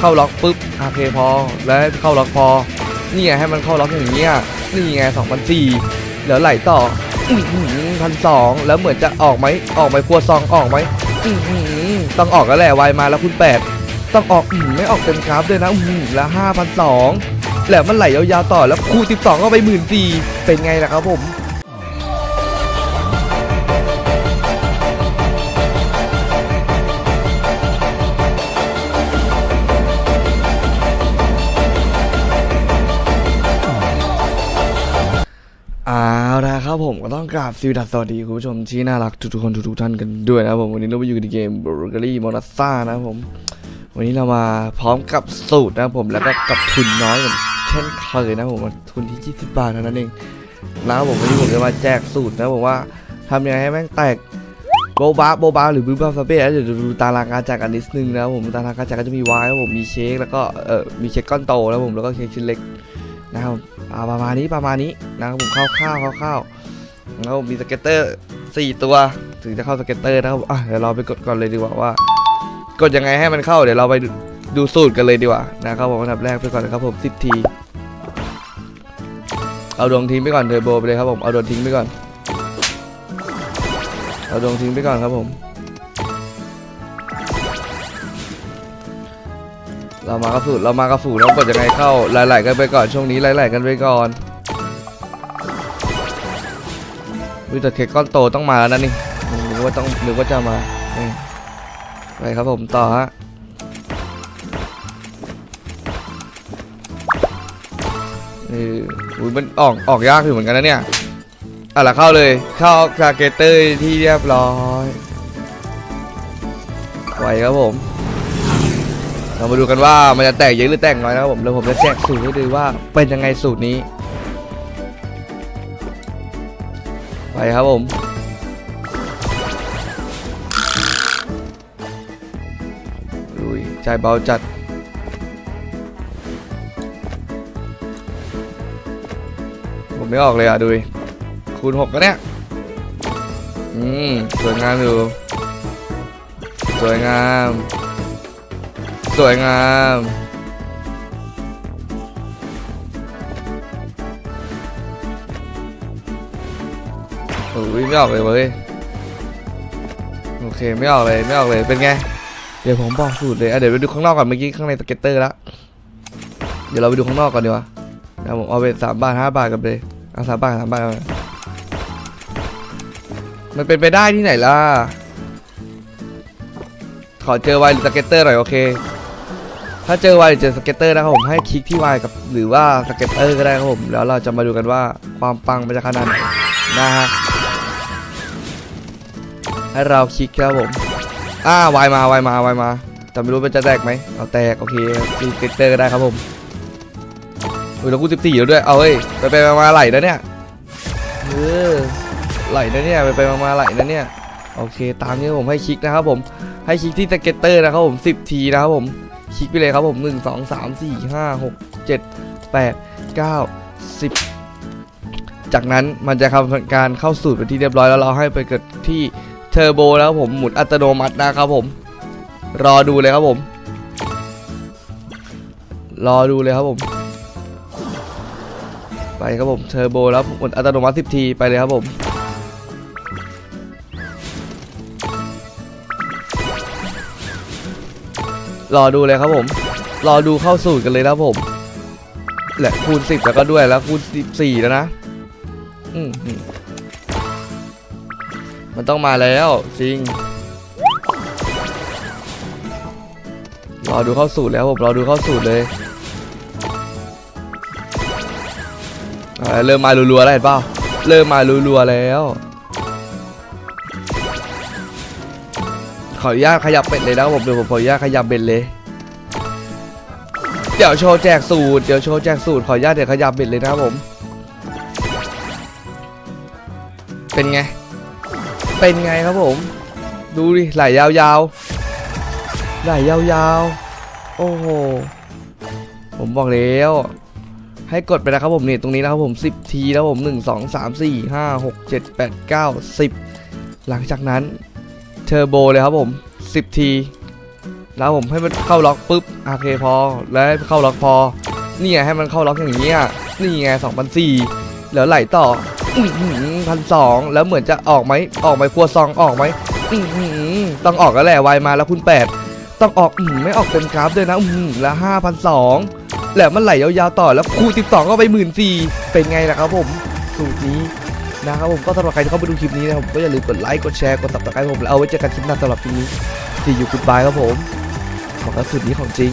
เข้าล็อกปุ๊บโอเคพอ แล้วเข้าล็อกพอ นี่ไงให้มันเข้าล็อกอย่างเงี้ยนี่ไงสองพันสี่แล้วไหลต่อพันสองแล้วเหมือนจะออกไหมออกไหมครัวซองออกไหมอื้อหือต้องออกแล้วแหละวายมาแล้วคุณแปดต้องออกอืมไม่ออกเต็มกราฟด้วยนะอืมแล้วห้าพันสองแล้วมันไหลยาวๆต่อแล้วคูณสิบสองก็ไปหมื่นสี่เป็นไงล่ะครับผม ครับผมก็ต้องกราบสวัสดีสวัสดีคุณผู้ชมที่น่ารักทุกๆคนทุกๆท่านกันด้วยนะครับผมวันนี้เราไปอยู่ในเกม b u r g e r y m o n a s a นะครับผม วันนี้เรามาพร้อมกับสูตรนะครับผมแล้วก็กับทุนน้อยเหมือนเช่นเคยนะผมทุนที่ 20 บาทเท่านั้นเองนะครับผมวันนี้ผมจะมาแจกสูตรนะผมว่าทำยังไงให้แม่งแตกโบบาโบบาหรือบูบาฟาเป้เดี๋ยวดูตารางการแจกกันนิดนึงนะผมตารางการแจกก็จะมีไวน์ครับผมมีเชคแล้วก็เออมีเชคก้อนโตนะครับผมแล้วก็เค้กชิ้นเล็ก นะครับอ่าประมาณนี้ประมาณนี้นะครับผมคร่าวๆคร่าวๆแล้วมีสเก็ตเตอร์สี่ตัว ถึงจะเข้าสเก็ตเตอร์นะครับอะเดี๋ยวเราไปกดก่อนเลยดีกว่าว่า กดยังไงให้มันเข้าเดี๋ยวเราไปดูดูสูตรกันเลยดีกว่านะครับผมอันดับแรกไปก่อนนะครับผม10ทีเอาดวงทิ้งไปก่อนเทอร์โบไปเลยครับผมเอาดวงทิ้งไปก่อนเอาดวงทิ้งไปก่อนครับผม เรามากระสูตรเรามากระฝูแล้วกดยังไงเข้าหลายๆกันไปก่อนช่วงนี้หลายๆกันไปก่อนวิแต่เค้กก้อนโตต้องมาแล้วนะนี่นึกว่าต้องนึกว่าจะมาไปครับผมต่อฮะนี่อุ้ยมันออกออกยากอยู่เหมือนกันนะเนี่ยอะละเข้าเลยเข้าคาเกเตอร์ที่เรียบร้อยไหวครับผม เรามาดูกันว่ามันจะแตกเยอะหรือแตกน้อยนะครับผมแล้วผมจะแจกสูตรให้ดูว่าเป็นยังไงสูตรนี้ ไปครับผมลุยใจเบาจัดผมไม่ออกเลยอะดูดิคูณหกก็เนี่ยอืมสวยงามอยู่สวยงาม สวยงามโอ้ยไม่ออกเลยเว้ยโอเคไม่ออกเลยไม่ออกเลยเป็นไง เดี๋ยวผมบอกสูตรเลยอะเดี๋ยวไปดูข้างนอกก่อนเมื่อกี้ข้างในสเก็ตเตอร์แล้วเดี๋ยวเราไปดูข้างนอกก่อนดีกว่าเดี๋ยวผมเอาไปสามบาทห้าบาทกันเลยเอาสามบาทสามบาทมันเป็นไปได้ที่ไหนล่ะขอเจอไวหรือสเก็ตเตอร์หน่อยโอเค ถ้าเจอวหรือเจอสเก็ตเตอร์นะครับผมให้คลิกที่ไวกับหรือว่าสเก็ตเตอร์ก็ได้ครับผมแล้วเราจะมาดูกันว่าความปังมันจะขนาดไหนนะฮะให้เราคลิกครับผมอ่าวายมาวายมาวายมาแต่ไม่รู้มันจะแตกไหมเอาแตกโอเคสเก็ตเตอร์ก็ได้ครับผมอุ้ยแล้วกูสิบสี่แล้วด้วยเอาเฮ้ยไปไปมาไหลนะเนี่ยเออไหลนะเนี่ยไปไปมาไหลนะเนี่ยโอเค ตามนี้ผมให้คลิกนะครับผมให้คลิกที่สเก็ตเตอร์นะครับผม10ทีนะครับผม คลิกไปเลยครับผม 1 2 3 4 5 6 7 8 9 10 จากนั้นมันจะทำการเข้าสูตรเป็นที่เรียบร้อยแล้วเราให้ไปเกิดที่เทอร์โบแล้วผมหมุนอัตโนมัตินะครับผม รอดูเลยครับผม รอดูเลยครับผม ไปครับผมเทอร์โบแล้วหมุนอัตโนมัติ10ทีไปเลยครับผม รอดูเลยครับผม รอดูเข้าสูตรกันเลยนะผมแหละคูณสิบแล้วก็ด้วยแล้วคูณสิบสี่แล้วนะอืมมันต้องมาแล้วจริง รอดูเข้าสูตรแล้วผมรอดูเข้าสูตรเลยเริ่มมารัวๆแล้วเห็นเปล่าเริ่มมารัวๆแล้ว ขออนุญาตขยับเป็ดเลยนะผมเดี๋ยวผมขออนุญาตขยับเบ็ดเลย เดี๋ยวโชว์แจกสูตร เดี๋ยวโชว์แจกสูตร ขออนุญาตเดี๋ยวขยับเบ็ดเลยนะผม เป็นไง เป็นไงครับผม ดูดิไหลยาวๆ ไหลยาวๆ โอ้โห ผมบอกแล้ว ให้กดไปนะครับผมนี่ตรงนี้นะครับผม 10 ทีแล้วผม 1 2 3 4 5 6 7 8 9 10 หลังจากนั้น เทอร์โบเลยครับผม 10 ที แล้วผมให้มันเข้าล็อกปุ๊บโอเคพอ แล้วเข้าล็อกพอ นี่ไงให้มันเข้าล็อกอย่างนี้นี่ไงสองพันสี่แล้วไหลต่อพันสองแล้วเหมือนจะออกไหมออกไหมครัวซองออกไหมอื้อหือต้องออกแล้วแหละไวมาแล้วคุณแปดต้องออกอืไม่ออกเต็มกราฟด้วยนะอืแล้วห้าพันสองแล้วมันไหลยาวๆต่อแล้วคูณสิบสองก็ไปหมื่นสี่เป็นไงล่ะครับผมสูตรนี้ นะครับผมก็สำหรับใครที่เข้าไปดูคลิปนี้นะครับก็อย่าลืมกดไลค์กดแชร์กดติดตามผมแล้วเอาไว้เจอกันคลิปหน้าสำหรับคลิปนี้ที่อยู่คุณบายครับผมบอกแล้วสุดนี้ของจริง